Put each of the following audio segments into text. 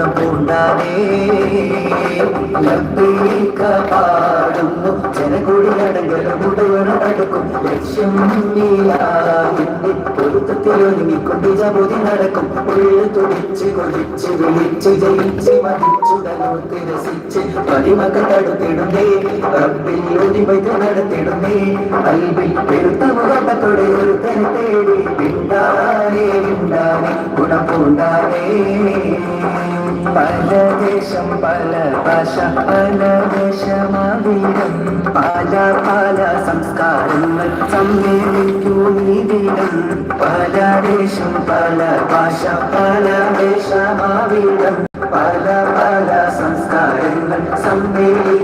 ഗുണം പൂണ്ടാനേ പാടുന്നു ജനകൂടി അടങ്ങലും മുഴുവനും നടക്കും ലക്ഷ്യം പൊരുത്തത്തിലൊരുങ്ങിക്കൊണ്ട് നടക്കും. ഉള്ളിൽ തുടിച്ച് കൊതിച്ച് വിളിച്ച് ജയിച്ച് മതിച്ചുടലോത്ത് രസിച്ച് പതിമകൾ തടുത്തിടുന്നേ റബ്ബിൽ ഒതിമൈത്ത് നടത്തിടുന്നേ. അൽബിൽ പെരുത്ത മുഖത്തോടെ ഒരു തേടി പിണ്ടാനേ പിണ്ടാനേ ഗുണം പല ദേശം പല ഭാഷ പല ദേശമാവീരം പല പല സംസ്കാരങ്ങൾ സമ്മേളിക്കൂ നീതിരം പല ദേശം പല ഭാഷ പല ദേശമാവീരം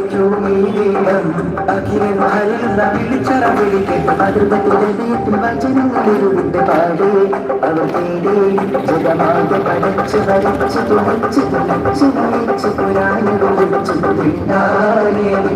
സംസ്കാരങ്ങൾ അഖിലൻ ഹരിത വിളിച്ചറ വിളിക്കെ അതിർപ്പത്തിൽ ഹൃദയത്തിൽ വചനങ്ങളിലുണ്ട് പാടേ അവർ തേടി ജഗമാകെ പടച്ച് വരച്ച് തുളച്ച് തുളച്ച് നയിച്ച് പുരാണകൾ വിളിച്ചു പിന്നാലെ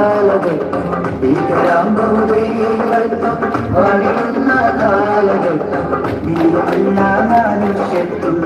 ബഹുദൈവൽക്കും വളരുന്ന കാലഘട്ടം ദീപമല്ല മനുഷ്യത്വം